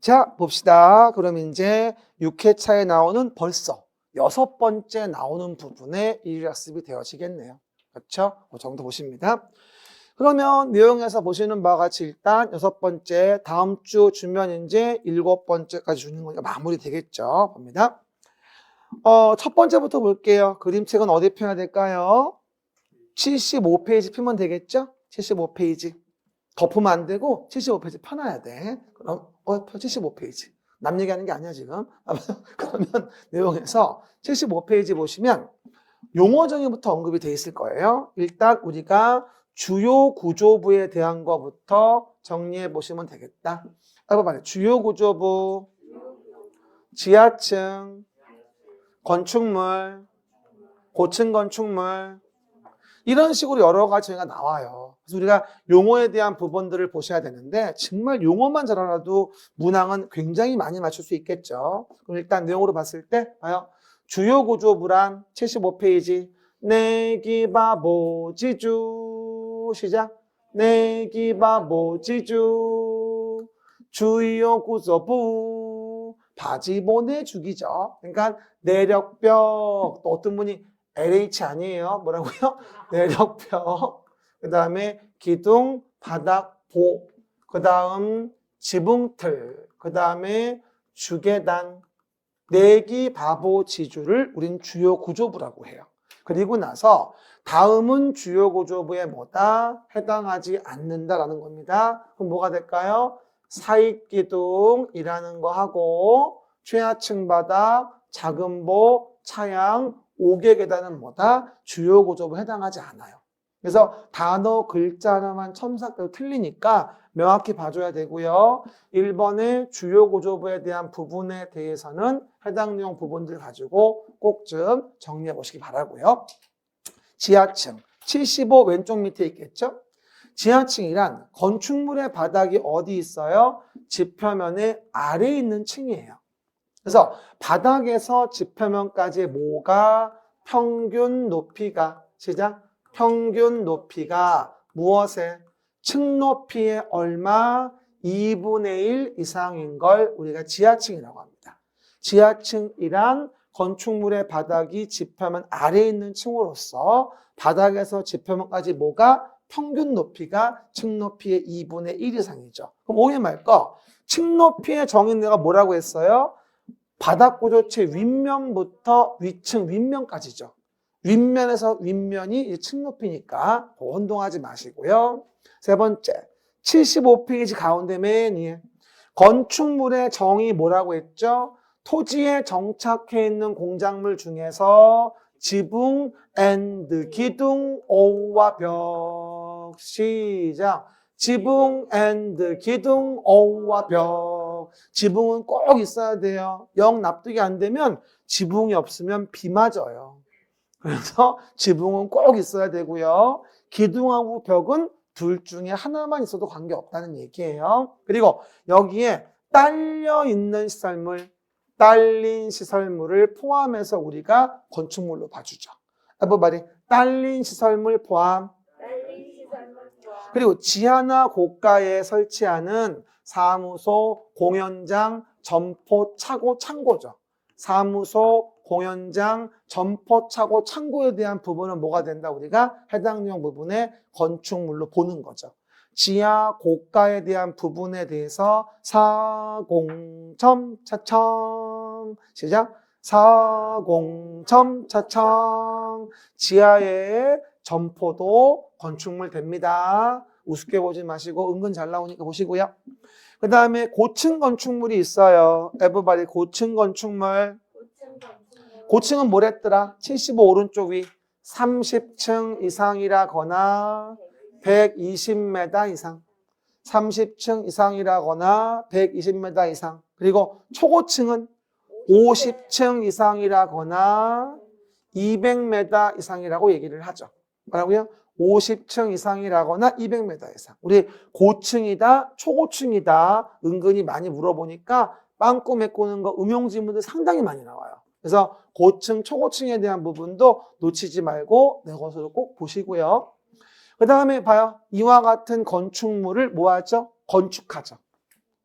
자, 봅시다. 그럼 이제 6회차에 나오는 벌써 여섯 번째 나오는 부분에 일학습이 되어지겠네요. 그렇죠? 그 정도 보십니다. 그러면 내용에서 보시는 바와 같이 일단 여섯 번째 다음 주 주면 이제 일곱 번째까지 주는 거니까 마무리 되겠죠. 봅니다. 어, 첫 번째부터 볼게요. 그림책은 어디 펴야 될까요? 75페이지 피면 되겠죠? 75페이지. 덮으면 안 되고 75페이지 펴놔야 돼. 그럼 어, 펴 75페이지. 남 얘기하는 게 아니야 지금. 그러면 내용에서 75페이지 보시면 용어 정의부터 언급이 돼 있을 거예요. 일단 우리가 주요 구조부에 대한 거부터 정리해 보시면 되겠다. 해봐봐요. 주요 구조부, 지하층, 건축물, 고층 건축물, 이런 식으로 여러 가지 저희가 나와요. 그래서 우리가 용어에 대한 부분들을 보셔야 되는데 정말 용어만 잘 알아도 문항은 굉장히 많이 맞출 수 있겠죠. 그럼 일단 내용으로 봤을 때 봐요. 주요 구조부란 75페이지 내기바 모지주 시작 내기바 모지주 주요 구조 부 바지 보내주기죠. 그러니까 내력벽 또 어떤 분이 LH 아니에요. 뭐라고요? 내력벽. 그 다음에 기둥, 바닥, 보. 그 다음 지붕틀. 그 다음에 주계단. 내기, 바보, 지주를 우린 주요 구조부라고 해요. 그리고 나서 다음은 주요 구조부에 뭐다? 해당하지 않는다라는 겁니다. 그럼 뭐가 될까요? 사익기둥이라는 거 하고 최하층 바닥, 작은 보, 차양, 5개 계단은 뭐다? 주요 구조부에 해당하지 않아요. 그래서 단어 글자 하나만 첨삭대로 틀리니까 명확히 봐줘야 되고요. 1번의 주요 구조부에 대한 부분에 대해서는 해당 내용 부분들 가지고 꼭 좀 정리해 보시기 바라고요. 지하층 75 왼쪽 밑에 있겠죠? 지하층이란 건축물의 바닥이 어디 있어요? 지표면의 아래에 있는 층이에요. 그래서 바닥에서 지표면까지 뭐가 평균 높이가 시작 평균 높이가 무엇에 층 높이의 얼마 2분의 1 이상인 걸 우리가 지하층이라고 합니다. 지하층이란 건축물의 바닥이 지표면 아래에 있는 층으로서 바닥에서 지표면까지 뭐가 평균 높이가 층 높이의 2분의 1 이상이죠. 그럼 오해 말 거 층 높이의 정의내가 뭐라고 했어요? 바닥 구조체 윗면부터 위층 윗면까지죠. 윗면에서 윗면이 층 높이니까 혼동하지 마시고요. 세 번째, 75페이지 가운데 맨 위에 건축물의 정의 뭐라고 했죠? 토지에 정착해 있는 공작물 중에서 지붕 앤드 기둥 오와 벽 시작 지붕 앤드 기둥 오와 벽 지붕은 꼭 있어야 돼요. 영 납득이 안 되면 지붕이 없으면 비 맞아요. 그래서 지붕은 꼭 있어야 되고요. 기둥하고 벽은 둘 중에 하나만 있어도 관계없다는 얘기예요. 그리고 여기에 딸려 있는 시설물, 딸린 시설물을 포함해서 우리가 건축물로 봐주죠. everybody, 딸린 시설물 포함. 그리고 지하나 고가에 설치하는 사무소, 공연장, 점포, 차고, 창고죠. 사무소, 공연장, 점포, 차고, 창고에 대한 부분은 뭐가 된다? 우리가 해당 내용 부분에 건축물로 보는 거죠. 지하 고가에 대한 부분에 대해서 사공점 차청 시작 사공점 차청 지하에 점포도 건축물 됩니다. 우습게 보지 마시고 은근 잘 나오니까 보시고요. 그 다음에 고층 건축물이 있어요. 에브바리 고층 건축물. 고층은 뭐랬더라? 75 오른쪽 위 30층 이상이라거나 120m 이상. 30층 이상이라거나 120m 이상. 그리고 초고층은 50층 이상이라거나 200m 이상이라고 얘기를 하죠. 뭐라고요? 50층 이상이라거나 200m 이상. 우리 고층이다, 초고층이다 은근히 많이 물어보니까 빵꾸 메꾸는 거 음용 지문들 상당히 많이 나와요. 그래서 고층, 초고층에 대한 부분도 놓치지 말고 내 것으로 꼭 보시고요. 그 다음에 봐요. 이와 같은 건축물을 뭐 하죠? 건축하죠.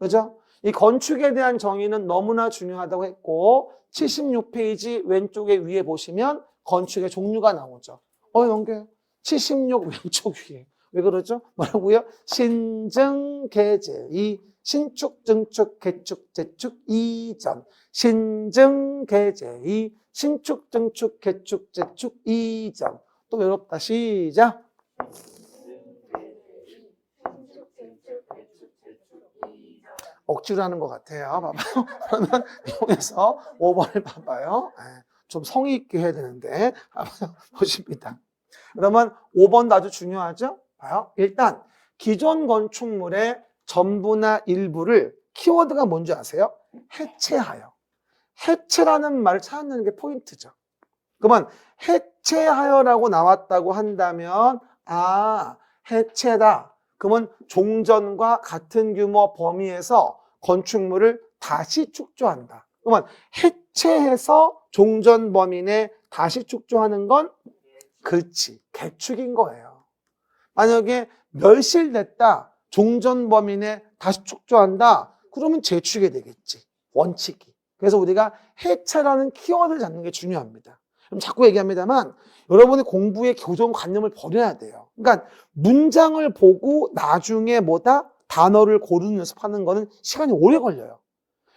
그죠? 이 건축에 대한 정의는 너무나 중요하다고 했고 76페이지 왼쪽에 위에 보시면 건축의 종류가 나오죠. 어, 연계 76 왼쪽 위에. 왜 그러죠? 뭐라고요? 신증, 개제, 이 신축, 증축, 개축, 재축, 이전. 신증, 개제, 이 신축, 증축, 개축, 재축, 이전. 또 외롭다. 시작. 억지로 하는 것 같아요. 봐봐요. 그러면 이용해서 5번을 봐봐요. 예, 좀 성의 있게 해야 되는데. 보십니다. 그러면 5번도 아주 중요하죠? 봐요. 일단, 기존 건축물의 전부나 일부를 키워드가 뭔지 아세요? 해체하여. 해체라는 말을 찾는 게 포인트죠. 그러면 해체하여라고 나왔다고 한다면, 아, 해체다. 그러면 종전과 같은 규모 범위에서 건축물을 다시 축조한다. 그러면 해체해서 종전 범위 내 다시 축조하는 건 그렇지. 개축인 거예요. 만약에 멸실됐다. 종전 내 다시 축조한다. 그러면 재축이 되겠지. 원칙이. 그래서 우리가 해체라는 키워드를 잡는 게 중요합니다. 그럼 자꾸 얘기합니다만 여러분이 공부의 교정관념을 버려야 돼요. 그러니까 문장을 보고 나중에 뭐다 단어를 고르는 연습하는 거는 시간이 오래 걸려요.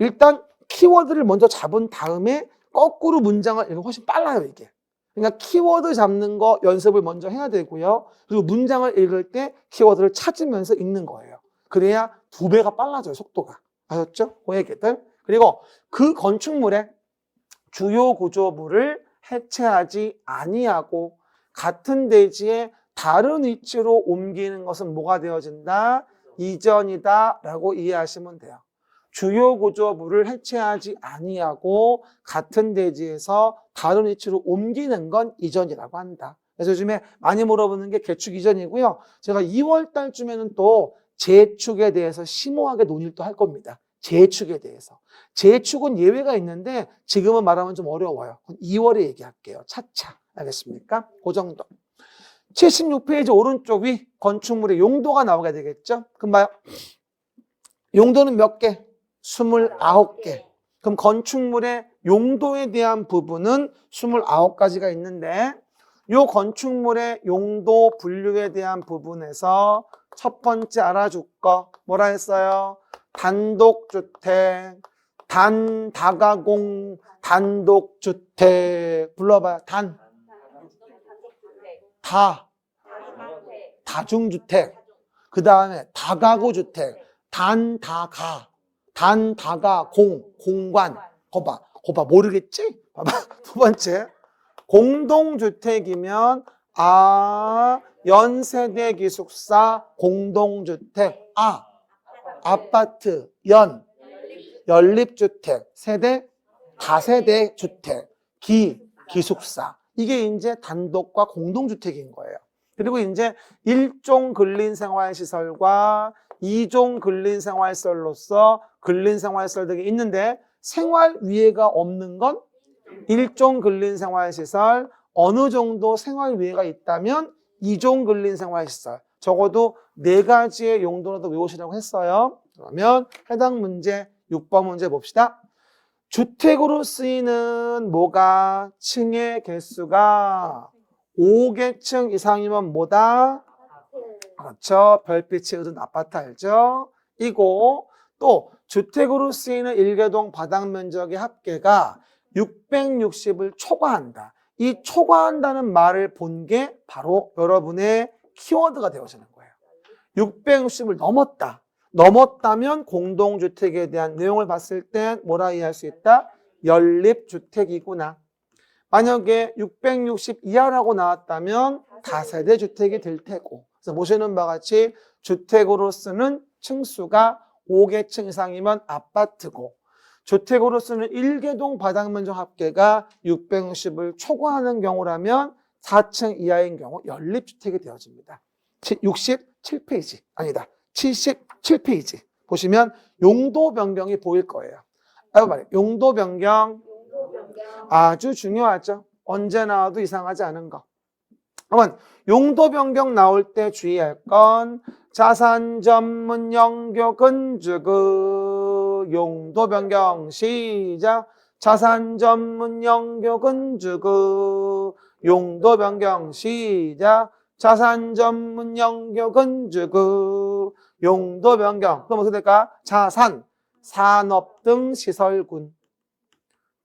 일단 키워드를 먼저 잡은 다음에 거꾸로 문장을 읽으면 훨씬 빨라요, 이게. 그러니까 키워드 잡는 거 연습을 먼저 해야 되고요. 그리고 문장을 읽을 때 키워드를 찾으면서 읽는 거예요. 그래야 두 배가 빨라져요, 속도가. 아셨죠? 그 얘기들. 그리고 그 건축물의 주요 구조물을 해체하지 아니하고 같은 대지에 다른 위치로 옮기는 것은 뭐가 되어진다? 이전이다 라고 이해하시면 돼요. 주요 구조물을 해체하지 아니하고 같은 대지에서 다른 위치로 옮기는 건 이전이라고 한다. 그래서 요즘에 많이 물어보는 게 개축 이전이고요. 제가 2월 달쯤에는 또 재축에 대해서 심오하게 논의를 또 할 겁니다. 재축에 대해서. 재축은 예외가 있는데 지금은 말하면 좀 어려워요. 2월에 얘기할게요. 차차. 알겠습니까? 그 정도. 76페이지 오른쪽 위 건축물의 용도가 나오게 되겠죠? 그럼 봐요. 용도는 몇 개? 29개. 그럼 건축물의 용도에 대한 부분은 29가지가 있는데 요 건축물의 용도 분류에 대한 부분에서 첫 번째 알아줄 거 뭐라 했어요? 단독주택, 단 다가공, 단독주택. 불러봐요. 단, 다, 다중주택, 그 다음에 다가구주택, 단 다가, 단 다가 공, 공관. 거봐, 거봐, 모르겠지? 봐봐. 두 번째, 공동주택이면, 아, 연세대 기숙사, 공동주택, 아, 아파트, 연, 연립주택, 세대, 다세대 주택, 기, 기숙사. 이게 이제 단독과 공동주택인 거예요. 그리고 이제 일종 근린생활시설과 이종 근린생활시설로서 근린생활시설 등이 있는데 생활 위해가 없는 건 일종 근린생활시설, 어느 정도 생활 위해가 있다면 이종 근린생활시설. 적어도 네 가지의 용도라도 외우시라고 했어요. 그러면 해당 문제 6번 문제 봅시다. 주택으로 쓰이는 뭐가 층의 개수가 5개층 이상이면 뭐다? 그렇죠. 별빛이 흐른 아파트 알죠? 이고 또 주택으로 쓰이는 일개동 바닥 면적의 합계가 660을 초과한다. 이 초과한다는 말을 본 게 바로 여러분의 키워드가 되어지는 거예요. 660을 넘었다. 넘었다면 공동주택에 대한 내용을 봤을 때 뭐라 이해할 수 있다? 연립주택이구나. 만약에 660 이하라고 나왔다면 다세대 주택이 될 테고. 그래서 보시는 바와 같이 주택으로 쓰는 층수가 5개층 이상이면 아파트고 주택으로 쓰는 1개동 바닥 면적 합계가 660을 초과하는 경우라면 4층 이하인 경우 연립주택이 되어집니다. 67페이지 아니다. 77페이지 보시면 용도 변경이 보일 거예요. 아유 말이에요. 용도 변경 아주 중요하죠. 언제 나와도 이상하지 않은 거. 그러면 용도 변경 나올 때 주의할 건 자산 전문 영교 건축은 용도 변경 시작. 자산 전문 영교 건축의 용도 변경 시작. 자산 전문 영교 건축의 용도 변경. 그럼 어떻게 될까? 자산 산업 등 시설군.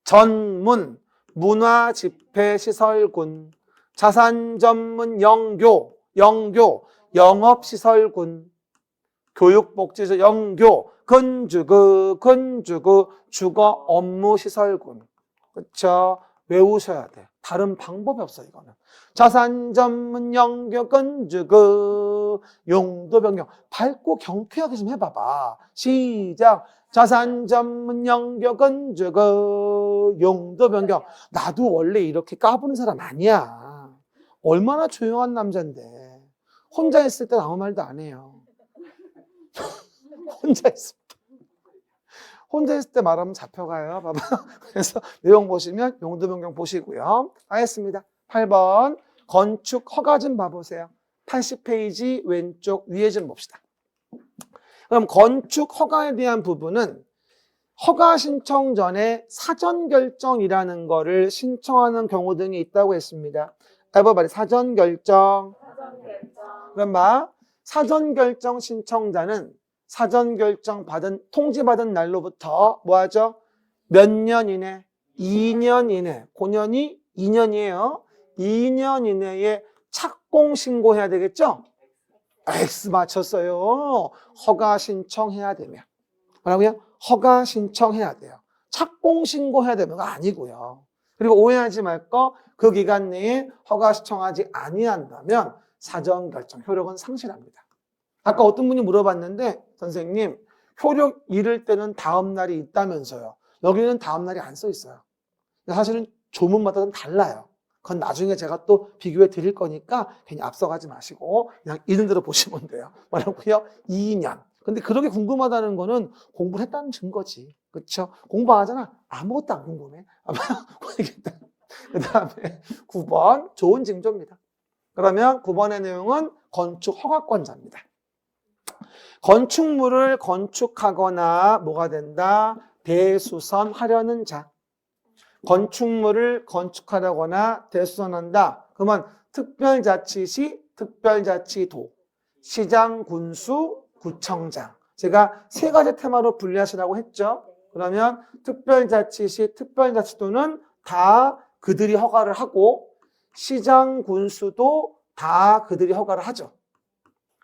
전문 문화 집회 시설군 자산 전문 영교 영교 영업 시설군 교육복지소 영교 건축의 건축의 주거 업무 시설군. 그렇죠 외우셔야 돼. 다른 방법이 없어 이거는. 자산 전문 영교 건축의 용도 변경. 밝고 경쾌하게 좀 해봐봐. 시작. 자산 전문 영교 건축의 용도 변경. 나도 원래 이렇게 까부는 사람 아니야 얼마나 조용한 남잔데. 혼자 있을 땐 아무 말도 안 해요. 혼자 있을 때. 혼자 있을 때 말하면 잡혀가요. 봐봐. 그래서 내용 보시면 용도 변경 보시고요. 하겠습니다. 8번. 건축 허가 좀 봐보세요. 80페이지 왼쪽 위에 좀 봅시다. 그럼 건축 허가에 대한 부분은 허가 신청 전에 사전 결정이라는 거를 신청하는 경우 등이 있다고 했습니다. Everybody 사전 결정. 그럼 봐. 사전 결정 신청자는 사전 결정 받은 통지받은 날로부터 뭐 하죠? 몇 년 이내? 2년 이내. 고년이 2년이에요. 2년 이내에 착공 신고해야 되겠죠? X 맞췄어요. 허가 신청해야 되면. 뭐라고요? 허가 신청해야 돼요. 착공 신고해야 되는 거 아니고요. 그리고 오해하지 말 거, 그 기간 내에 허가 신청하지 아니한다면 사전 결정 효력은 상실합니다. 아까 어떤 분이 물어봤는데, 선생님, 효력 잃을 때는 다음 날이 있다면서요. 여기는 다음 날이 안 써 있어요. 사실은 조문마다 좀 달라요. 그건 나중에 제가 또 비교해 드릴 거니까 괜히 앞서가지 마시고 그냥 있는 대로 보시면 돼요. 뭐라고요? 2년. 근데 그렇게 궁금하다는 거는 공부를 했다는 증거지. 그렇죠? 공부 안 하잖아. 아무것도 안 궁금해. 그 다음에 9번 좋은 징조입니다. 그러면 9번의 내용은 건축 허가권자입니다. 건축물을 건축하거나 뭐가 된다? 대수선하려는 자. 건축물을 건축하려거나 대수선한다. 그러면 특별자치시, 특별자치도, 시장, 군수, 구청장. 제가 세 가지 테마로 분리하시라고 했죠. 그러면 특별자치시, 특별자치도는 다 그들이 허가를 하고 시장, 군수도 다 그들이 허가를 하죠.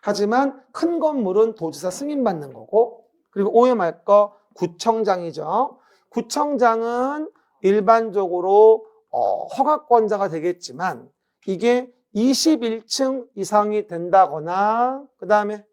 하지만 큰 건물은 도지사 승인 받는 거고 그리고 오해 말 거 구청장이죠. 구청장은 일반적으로 어, 허가권자가 되겠지만 이게 21층 이상이 된다거나 그 다음에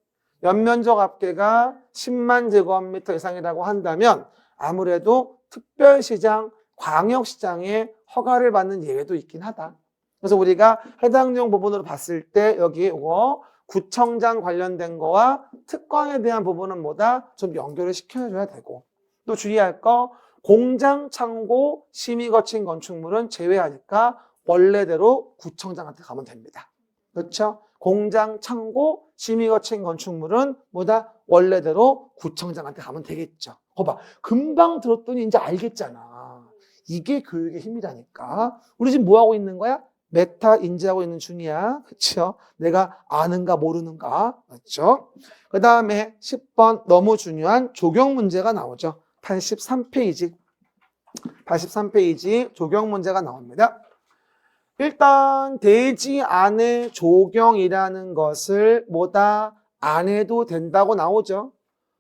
연면적 합계가 10만 제곱미터 이상이라고 한다면 아무래도 특별시장, 광역시장의 허가를 받는 예외도 있긴 하다. 그래서 우리가 해당 내용 부분으로 봤을 때 여기 이거 구청장 관련된 거와 특광에 대한 부분은 뭐다? 좀 연결을 시켜줘야 되고 또 주의할 거 공장, 창고, 심의 거친 건축물은 제외하니까 원래대로 구청장한테 가면 됩니다. 그렇죠? 공장, 창고, 심의 거친 건축물은 뭐다? 원래대로 구청장한테 가면 되겠죠. 거봐. 금방 들었더니 이제 알겠잖아. 이게 교육의 힘이라니까. 우리 지금 뭐 하고 있는 거야? 메타 인지하고 있는 중이야. 그렇죠? 내가 아는가 모르는가. 맞죠? 그 다음에 10번 너무 중요한 조경 문제가 나오죠. 83페이지. 83페이지 조경 문제가 나옵니다. 일단 대지 안에 조경이라는 것을 뭐다 안 해도 된다고 나오죠.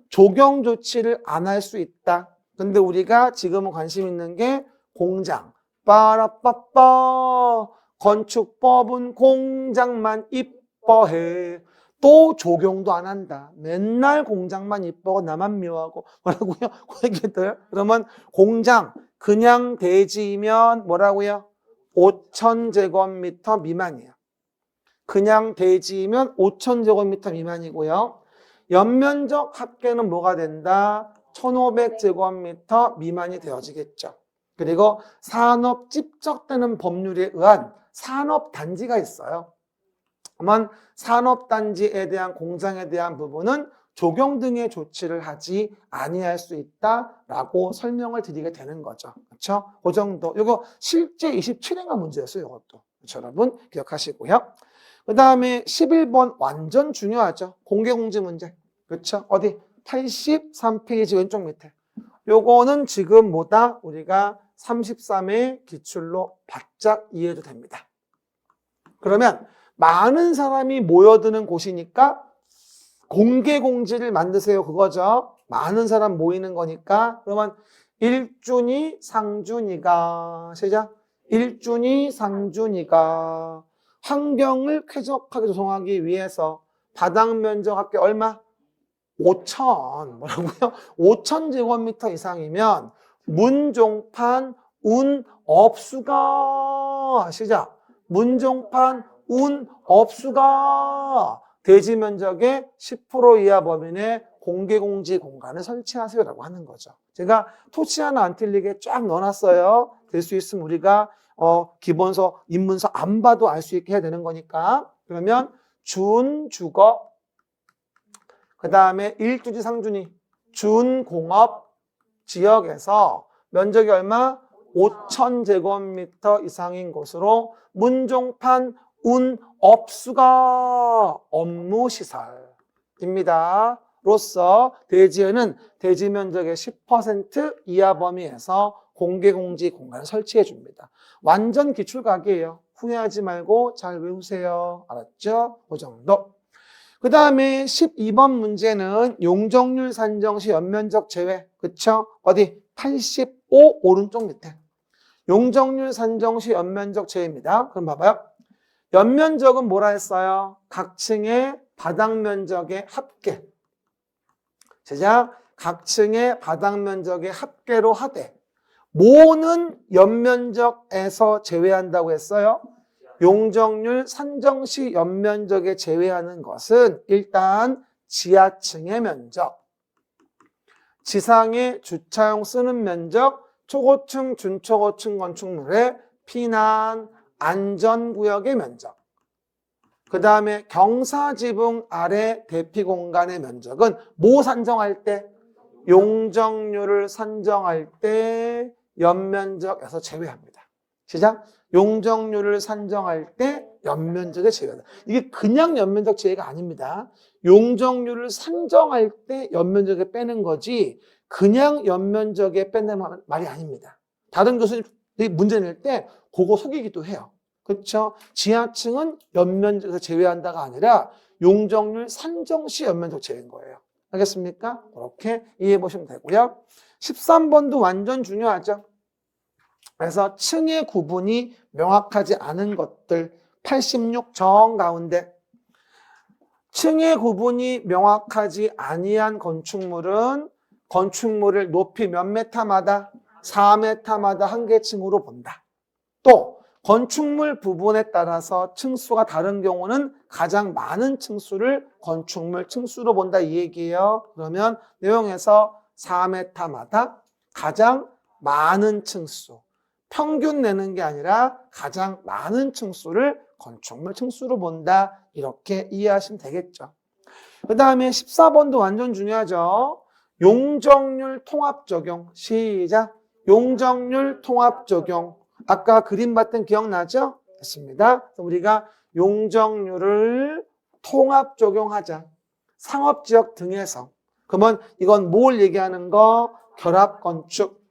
조경 조치를 안 할 수 있다. 근데 우리가 지금은 관심 있는 게 공장. 빠라빠빠 건축법은 공장만 이뻐해. 또 조경도 안 한다. 맨날 공장만 이뻐고 나만 미워하고 뭐라고요? 그 얘기했어요? 그러면 공장 그냥 대지면 뭐라고요? 5,000제곱미터 미만이에요. 그냥 대지면 5,000제곱미터 미만이고요. 연면적 합계는 뭐가 된다? 1,500 제곱미터 미만이 되어지겠죠. 그리고 산업 집적되는 법률에 의한 산업 단지가 있어요. 그러면 산업 단지에 대한 공장에 대한 부분은 조경 등의 조치를 하지 아니할 수 있다라고 설명을 드리게 되는 거죠. 그렇죠? 그 정도. 이거 실제 27회가 문제였어요. 이것도. 그렇죠, 여러분 기억하시고요. 그 다음에 11번 완전 중요하죠. 공개공지 문제. 그렇죠? 어디? 83페이지 왼쪽 밑에. 요거는 지금 뭐다? 우리가 33의 기출로 바짝 이해도 됩니다. 그러면 많은 사람이 모여드는 곳이니까 공개 공지를 만드세요. 그거죠. 많은 사람 모이는 거니까. 그러면 일준이 상준이가 시작. 일준이 상준이가 환경을 쾌적하게 조성하기 위해서 바닥 면적 합계 얼마? 5천 뭐라고요? 5천 제곱미터 이상이면 문종판 운 업수가 시작. 문종판 운 업수가 대지 면적의 10% 이하 범위 내 공개공지 공간을 설치하세요라고 하는 거죠. 제가 토치 하나 안 틀리게 쫙 넣어놨어요. 될 수 있으면 우리가 어, 기본서, 입문서 안 봐도 알 수 있게 해야 되는 거니까. 그러면 준, 주거, 그 다음에 일주지 상준이 준 공업 지역에서 면적이 얼마? 5천 제곱미터 이상인 곳으로 문종판 운 업수가 업무 시설입니다. 로서 대지에는 대지 면적의 10% 이하 범위에서 공개공지 공간을 설치해 줍니다. 완전 기출각이에요. 후회하지 말고 잘 외우세요. 알았죠? 그 정도. 그 다음에 12번 문제는 용적률 산정 시 연면적 제외. 그쵸? 어디? 85 오른쪽 밑에. 용적률 산정 시 연면적 제외입니다. 그럼 봐봐요. 연면적은 뭐라 했어요? 각 층의 바닥 면적의 합계. 제작, 각 층의 바닥 면적의 합계로 하되, 모는 연면적에서 제외한다고 했어요. 용적률 산정 시 연면적에 제외하는 것은 일단 지하층의 면적, 지상의 주차용 쓰는 면적, 초고층, 준초고층 건축물의 피난, 안전구역의 면적, 그 다음에 경사지붕 아래 대피 공간의 면적은 뭐 산정할 때? 용적률을 산정할 때 연면적에서 제외합니다. 시작. 용적률을 산정할 때 연면적에 제외한다. 이게 그냥 연면적 제외가 아닙니다. 용적률을 산정할 때 연면적에 빼는 거지 그냥 연면적에 뺀다는 말이 아닙니다. 다른 교수님들이 문제 낼 때 그거 속이기도 해요. 그렇죠? 지하층은 연면적에서 제외한다가 아니라 용적률 산정 시 연면적 제외인 거예요. 알겠습니까? 그렇게 이해해 보시면 되고요. 13번도 완전 중요하죠. 그래서 층의 구분이 명확하지 않은 것들 86 정 가운데 층의 구분이 명확하지 아니한 건축물은 건축물을 높이 몇 메타마다 4메타마다 한 개 층으로 본다. 또 건축물 부분에 따라서 층수가 다른 경우는 가장 많은 층수를 건축물 층수로 본다 이 얘기예요. 그러면 내용에서 4m마다 가장 많은 층수, 평균 내는 게 아니라 가장 많은 층수를 건축물 층수로 본다. 이렇게 이해하시면 되겠죠. 그 다음에 14번도 완전 중요하죠. 용적률 통합 적용. 시작. 용적률 통합 적용. 아까 그림 봤던 기억나죠? 됐습니다. 우리가 용적률을 통합 적용하자. 상업 지역 등에서. 그러면 이건 뭘 얘기하는 거? 결합 건축.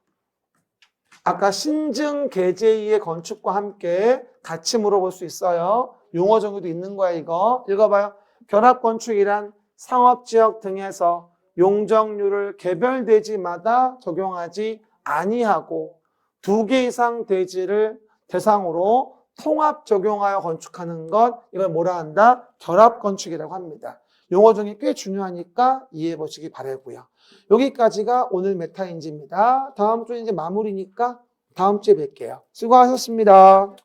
아까 신증 개제이의 건축과 함께 같이 물어볼 수 있어요. 용어 정의도 있는 거야, 이거. 읽어봐요. 결합 건축이란 상업 지역 등에서 용적률을 개별 대지마다 적용하지 아니하고 두 개 이상 대지를 대상으로 통합 적용하여 건축하는 것, 이걸 뭐라 한다? 결합 건축이라고 합니다. 용어 중에 꽤 중요하니까 이해해 보시기 바라고요. 여기까지가 오늘 메타인지입니다. 다음 주에 이제 마무리니까 다음 주에 뵐게요. 수고하셨습니다.